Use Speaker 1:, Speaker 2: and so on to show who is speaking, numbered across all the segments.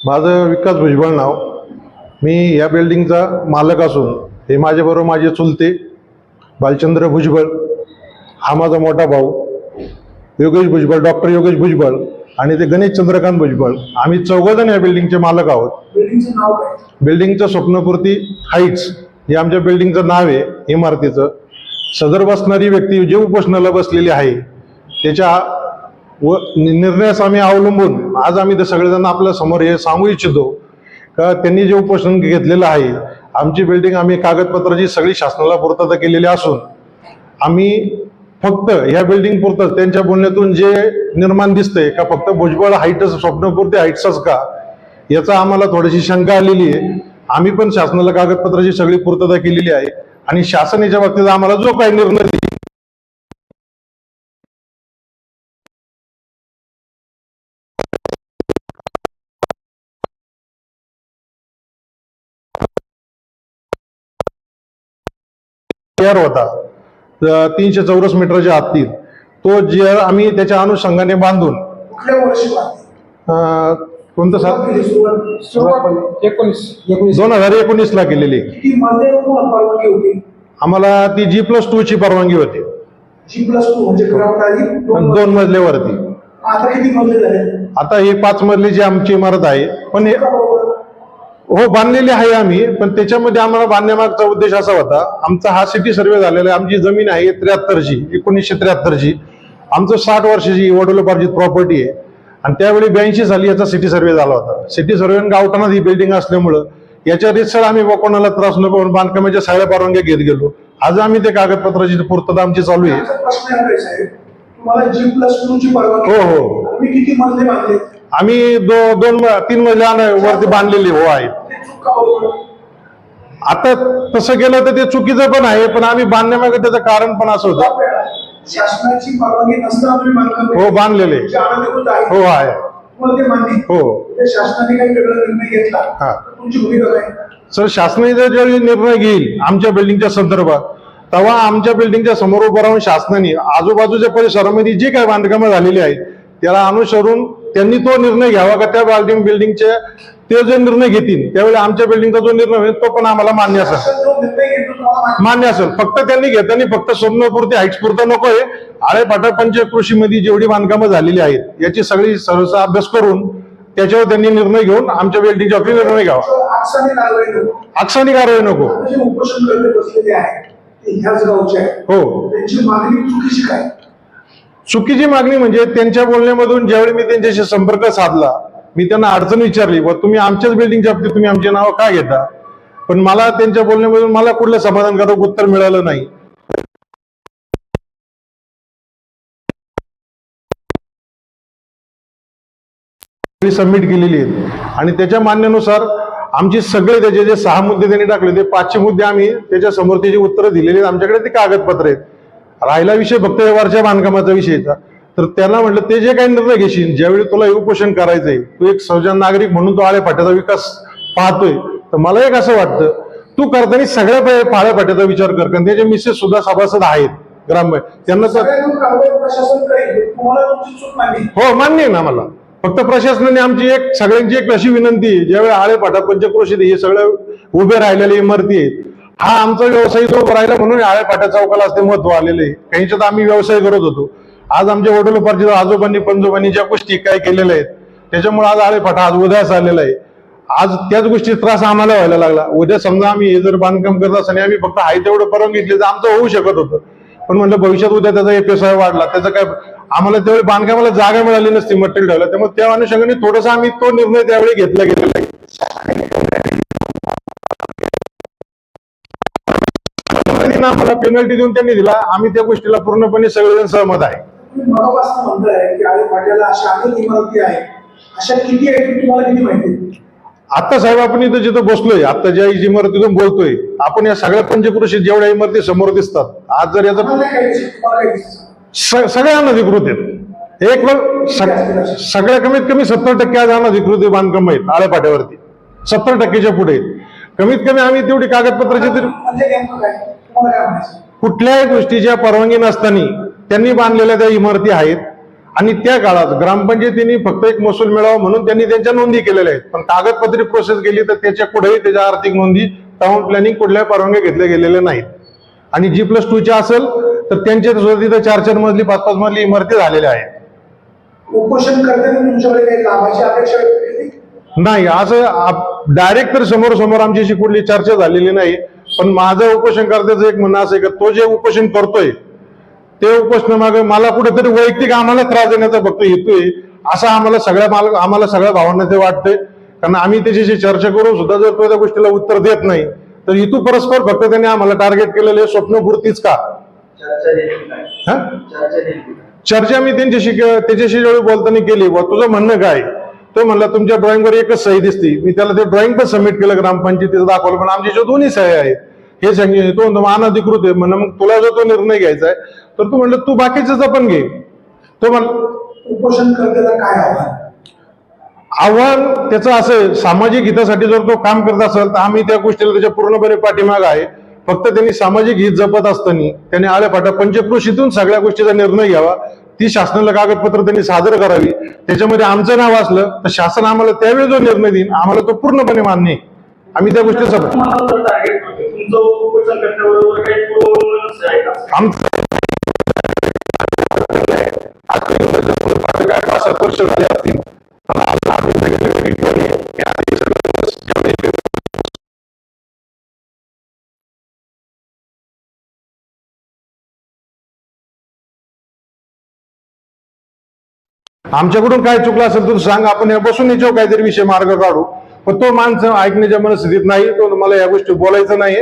Speaker 1: माझं विकास भुजबळ नाव. मी या बिल्डिंगचा मालक असून हे माझ्याबरोबर माझे चुलते बालचंद्र भुजबळ हा माझा मोठा भाऊ योगेश भुजबळ डॉक्टर योगेश भुजबळ आणि ते गणेश चंद्रकांत भुजबळ. आम्ही चौघजण या बिल्डिंगचे मालक आहोत.
Speaker 2: बिल्डिंगचं
Speaker 1: स्वप्नपूर्ती हाईट्स. हे आमच्या बिल्डिंगचं नाव आहे इमारतीचं. सदर बसणारी व्यक्ती जे उपोषणाला बसलेली आहे त्याच्या व नि- निर्णयास आम्ही अवलंबून आज आम्ही ते सगळेजण आपल्यासमोर हे सांगू इच्छितो का त्यांनी जे उपोषण घेतलेलं आहे आमची बिल्डिंग आम्ही कागदपत्राची सगळी शासनाला पूर्तता केलेली असून आम्ही फक्त ह्या बिल्डिंग पुरतच त्यांच्या बोलण्यातून जे निर्माण दिसतंय का फक्त भुजबळ हाईटच स्वप्नपूर्ती हाईट्सच का याचा आम्हाला थोडीशी शंका आलेली आहे. आम्ही पण शासनाला कागदपत्राची सगळी पूर्तता केलेली आहे. आणि शासन याच्या बाबतीत आम्हाला जो काही निर्णय देईल. तयार होता. तीनशे चौरस मीटरच्या हद्दीत तो जे आम्ही त्याच्या अनुषंगाने बांधून कोणतं साल
Speaker 2: सुरुवात
Speaker 3: एकोणीस.
Speaker 2: एकोणीस
Speaker 1: दोन हजार एकोणीस ला केलेली
Speaker 2: मजले परवानगी होती?
Speaker 1: आम्हाला ती जी प्लस टू ची परवानगी होती.
Speaker 2: जी प्लस टू म्हणजे दोन
Speaker 1: दोन मजल्यावरती
Speaker 2: आता किती मजले झाले?
Speaker 1: आता ही पाच मजलीची आमची इमारत आहे पण हे
Speaker 2: बरोबर.
Speaker 1: हो बांधलेली आहे आम्ही पण त्याच्यामध्ये आम्हाला बांधण्यामागचा उद्देश असा होता आमचा हा सिटी सर्वे झालेला आहे आमची जमीन आहे त्र्याहत्तरची एकोणीसशे त्र्याहत्तरची. आमचं साठ वर्षाची वडिलोपार्जित प्रॉपर्टी आहे. आणि त्यावेळी ब्याऐंशी साली याचा सिटी सर्वे झाला होता. सिटी सर्वे गावठाणात ही बिल्डिंग असल्यामुळं याच्या रितसर आम्ही कोणाला त्रास नको बांधकामाच्या सगळ्या परवानग्या घेत गेलो. आज आम्ही ते कागदपत्राची पूर्तता आमची चालू आहे.
Speaker 2: आहे,
Speaker 1: हो, हो. आम्ही दो दोन तीन मजल्या वरती बांधलेली हो आहेत.
Speaker 2: बरोबर
Speaker 1: आता तसं केलं तर ते चुकीचं पण आहे पण आम्ही बांधण्यामागे त्याचं कारण पण असं होतं.
Speaker 2: शासनाची परवानगी नसताना तुम्ही बांधकाम
Speaker 1: हो, बांधलेले.
Speaker 2: जे अनधिकृत आहे.
Speaker 1: हो आहे.
Speaker 2: तुम्हाला ते मान्य
Speaker 1: हो.
Speaker 2: ते शासनाने काही वेगळा निर्णय घेतला?
Speaker 1: हा.
Speaker 2: तर तुमची भूमिका काय?
Speaker 1: सर शासनाने ज्यावेळी निर्णय घेईल आमच्या बिल्डिंगच्या संदर्भात तेव्हा आमच्या बिल्डिंगच्या समोर उभं राहून शासनाने आजूबाजूच्या परिसरामध्ये जी काही बांधकामं झालेली आहेत त्याला अनुसरून त्यांनी तो निर्णय घ्यावा का त्या बिल्डिंग बिल्डिंगचे ते जे निर्णय घेतील त्यावेळी आमच्या बिल्डिंगचा जो निर्णय होईल तो पण आम्हाला मान्य असेल.
Speaker 2: मान्य
Speaker 1: असेल. फक्त त्यांनी घेताना फक्त स्वप्नपूर्ती हाईट्स पुरतं नको आहे. आळेपाटा पंचकृषीमध्ये जेवढी बांधकामं झालेली आहेत याची सगळी सहसा अभ्यास करून त्याच्यावर त्यांनी निर्णय घेऊन आमच्या बिल्डिंगच्या बाबतीत निर्णय घ्यावा.
Speaker 2: आक्षाने कारवाई नको.
Speaker 1: हो.
Speaker 2: चुकीची
Speaker 1: मागणी म्हणजे त्यांच्या बोलण्यामधून ज्यावेळी मी त्यांच्याशी संपर्क साधला मी त्यांना अडचण विचारली व तुम्ही आमच्याच बिल्डिंगच्या बाबतीत तुम्ही आमचे नाव का घेता? पण मला त्यांच्या बोलण्यामधून मला कुठलं समाधानकारक उत्तर मिळालं नाही. सबमिट केलेली आहेत. आणि त्याच्या मान्यानुसार आमची सगळे त्याचे जे सहा मुद्दे त्यांनी टाकले ते पाचशे मुद्दे आम्ही त्याच्यासमोर त्याची उत्तरं दिलेली आहेत. आमच्याकडे ते कागदपत्र आहेत. राहिला विषय फक्त व्यवहारच्या बांधकामाचा विषयचा तर त्यांना म्हटलं ते जे काही निर्णय घेशील ज्यावेळी तुला उपोषण करायचंय तू एक सौजन नागरिक म्हणून तो आळे फाट्याचा विकास पाहतोय. तर मला एक असं वाटतं तू करताना सगळ्या पाळ्या फाट्याचा विचार कर कारण त्याचे मिसेस सुद्धा सभासद आहेत ग्राम त्यांना हो मान्य आहे ना मला. फक्त प्रशासनाने आमची एक सगळ्यांची एक अशी विनंती आहे ज्यावेळी आळे पाटा पंचक्रोशीत हे सगळं उभे राहिलेले इमारती आहेत हा आमचा व्यवसाय जो राहिला म्हणून आळे पाट्या चौकाला असते महत्त्व आलेलं आहे. काहींच्यात आम्ही व्यवसाय करत होतो. आज आमच्या वडिलोपार्जित आजोबांनी पंजोबांनी ज्या गोष्टी काय केलेल्या आहेत त्याच्यामुळे आज आळे फाटा आज उदयास आलेला आहे. आज त्याच गोष्टी त्रास आम्हाला व्हायला लागला. उद्या समजा आम्ही हे जर बांधकाम करत असताना आम्ही फक्त आहे तेवढं परवानगी घेतली तर आमचं होऊ शकत होतं. पण म्हणलं भविष्यात उद्या त्याचा एपीएसआय वाढला. त्याचा काय आम्हाला त्यावेळी बांधकामाला जागा मिळाली नसती मटेरियल ठेवलं त्यामुळे त्या अनुषंगाने थोडासा आम्ही तो निर्णय त्यावेळी घेतला गेलेला आहे. पेनल्टी देऊन त्यांनी दिला. आम्ही त्या गोष्टीला पूर्णपणे सगळेजण सहमत आहे? आता साहेब आपण इथं जिथं बसलोय आता ज्या इमारतीतून बोलतोय आपण या सगळ्या पंचकृषी जेवढ्या इमारती समोर दिसतात आज जर याचा सगळ्या अनधिकृत आहेत. एक सग- सगळ्या कमीत कमी सत्तर टक्के आज अनधिकृत बांधकाम आहेत आळ्यापाट्यावरती सत्तर टक्केच्या पुढे. कमीत कमी आम्ही तेवढी कागदपत्राची तरी कुठल्याही गोष्टीच्या परवानगी नसताना त्यांनी बांधलेल्या त्या इमारती आहेत. आणि त्या काळात ग्रामपंचायतीने फक्त एक महसूल मिळावा म्हणून त्यांनी त्यांच्या नोंदी केलेल्या आहेत. पण कागदपत्री प्रोसेस केली तर त्याच्या पुढेही त्याच्या आर्थिक नोंदी टाउन प्लॅनिंग कुठल्याही परवानग्या घेतल्या गेलेल्या नाहीत. आणि जी प्लस टूच्या असेल तर त्यांच्या सुद्धा तिथं चार चार मजली पाच पाच मजली इमारती झालेल्या आहेत.
Speaker 2: उपोषण
Speaker 1: नाही असं डायरेक्ट तर समोर समोर आमच्याशी कुठली चर्चा झालेली नाही. पण माझं उपोषण करण्याचं एक म्हणणं असं आहे की तो जे उपोषण करतोय ते उपोषण मागे मला कुठेतरी वैयक्तिक आम्हाला त्रास देण्याचा फक्त हेतू असं आम्हाला सगळ्या माल आम्हाला सगळ्या भावांना ते वाटतंय. कारण आम्ही त्याच्याशी चर्चा करून सुद्धा जर तो त्या गोष्टीला उत्तर देत नाही तर इथू परस्पर फक्त त्यांनी आम्हाला टार्गेट केलेले स्वप्नपूर्तीच का?
Speaker 3: चर्चा
Speaker 1: हा? मी त्यांच्याशी त्याच्याशी जेवढी बोलताना केली बुवा तुझं म्हणणं काय? तो म्हणला तुमच्या ड्रॉइंगवर एकच सही दिसती. मी त्याला ते ड्रॉइंग पण सबमिट केलं ग्रामपंचायतीचं दाखवलं पण आमच्या दोन्ही सह्या आहेत हे सांगितले तो म्हणतो अनधिकृत आहे. म्हणून मग तुला जर तो निर्णय घ्यायचा आहे तर तू म्हणलं तू बाकीचं पण घे. तो म्हण
Speaker 2: उपोषण करताना काय आव्हान?
Speaker 1: आव्हान त्याचं असं सामाजिक हितासाठी जर तो काम करत असेल तर आम्ही त्या गोष्टीला त्याच्या पूर्णपणे पाठीमाग आहे. फक्त त्यांनी सामाजिक हित जपत असताना त्यांनी आळेपाटा पंचक्रोशीतून सगळ्या गोष्टीचा निर्णय घ्यावा. ती शासनाला कागदपत्र त्यांनी सादर करावी. त्याच्यामध्ये आमचं नाव असलं तर शासन आम्हाला त्यावेळी जो निर्णय देईन आम्हाला तो पूर्णपणे मान्य आहे. आम्ही त्या गोष्टी झाले असतील आमच्याकडून काय चुकलं असेल तर सांग. आपण बसून याच्यावर काहीतरी विषय मार्ग काढू. पण तो माणसं ऐकण्याच्या मनस्थितीत नाही तो मला या गोष्टी बोलायचं नाही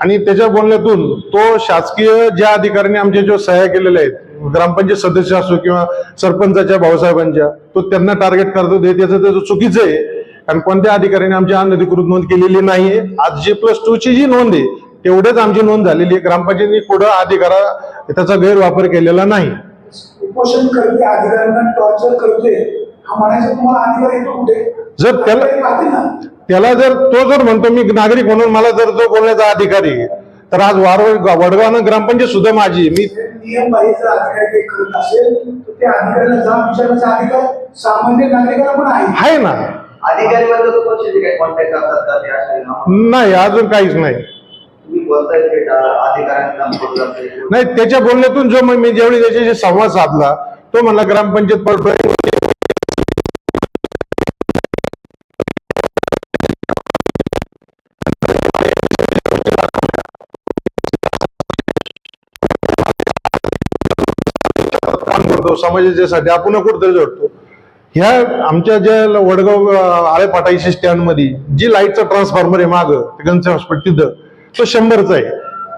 Speaker 1: आणि त्याच्या बोलण्यातून तो शासकीय ज्या अधिकाऱ्यांनी आमच्या जो सह्या केलेल्या आहेत ग्रामपंचायत सदस्य असो किंवा सरपंचाच्या भाऊसाहेबांच्या तो त्यांना टार्गेट करतो ते त्याचं त्याचं चुकीचं आहे. कारण कोणत्या अधिकाऱ्याने आमची अनधिकृत नोंद केलेली नाहीये. आज जी प्लस टू ची जी नोंद आहे तेवढेच आमची नोंद झालेली आहे. ग्रामपंचायतीने पुढं अधिकारा त्याचा गैरवापर केलेला नाही.
Speaker 2: उपोषण करते अधिकाऱ्यांना टॉर्चर करते म्हणायचा तुम्हाला अधिकार येतो कुठे?
Speaker 1: जर त्याला- त्याला जर तो जर म्हणतो मी नागरिक म्हणून मला जर तो बोलण्याचा अधिकारी आहे, तर आज वारवड वडगाव ग्रामपंचायत सुद्धा माझी. मी
Speaker 2: आहे.
Speaker 1: आहे ना? नाही अजून काहीच नाही. नाही त्याच्या बोलण्यातून जो मग मी ज्यावेळी त्याच्याशी संवाद साधला तो म्हणला ग्रामपंचायत करतो समाजाच्यासाठी आपण कुठेतरी जोडतो. ह्या आमच्या ज्या वडगाव आळेपाटाईशी स्टँडमध्ये जी लाईटचा ट्रान्सफॉर्मर आहे माग गणसे हॉस्पिटल तिथं तो शंभरचा आहे.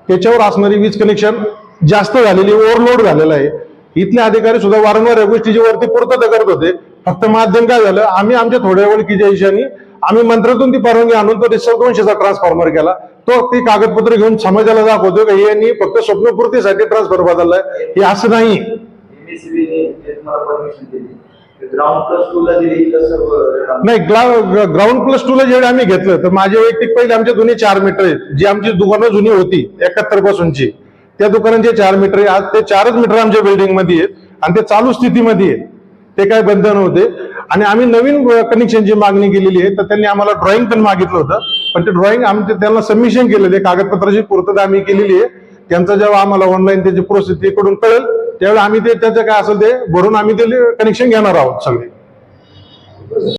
Speaker 1: त्याच्यावर असणारी वीज कनेक्शन जास्त झालेली ओव्हरलोड झालेलं आहे. इथले अधिकारी सुद्धा वारंवार या गोष्टीची वरती पूर्तता करत होते. फक्त माध्यम काय झालं आम्ही आमच्या थोड्या ओळखीच्या हिशाने आम्ही मंत्रातून ती परवानगी आणून तो रिसर्व दोनशेचा ट्रान्सफॉर्मर केला. तो ती कागदपत्र घेऊन समाजाला दाखवतो की यांनी फक्त स्वप्नपूर्तीसाठी ट्रान्सफॉर्मर बदललाय हे असं नाही.
Speaker 3: एमएससीबी तुम्हाला परमिशन दिली. ग्राउंड प्लस टू ला
Speaker 1: नाही ग्राउंड प्लस टू ला जेवढे आम्ही घेतलं तर माझे वैयक्तिक पहिले आमचे जुनी चार मीटर आहेत. जी आमची दुकानं जुनी होती एकाहत्तर पासूनची. त्या दुकानांचे चार मीटर आहे आज ते चारच मीटर आमच्या बिल्डिंगमध्ये आहेत आणि ते चालू स्थितीमध्ये आहेत. ते काय बंधन होते आणि आम्ही नवीन कनेक्शनची मागणी केलेली आहे तर त्यांनी आम्हाला ड्रॉइंग पण मागितलं होतं. पण ते ड्रॉइंग आमचे त्यांना सबमिशन केलेलं आहे कागदपत्राची पूर्तता आम्ही केलेली आहे. त्यांचा जेव्हा आम्हाला ऑनलाईन त्याची प्रोसेस कडून कळेल त्यावेळी आम्ही ते त्याचं काय असेल ते भरून आम्ही ते कनेक्शन घेणार आहोत सगळे.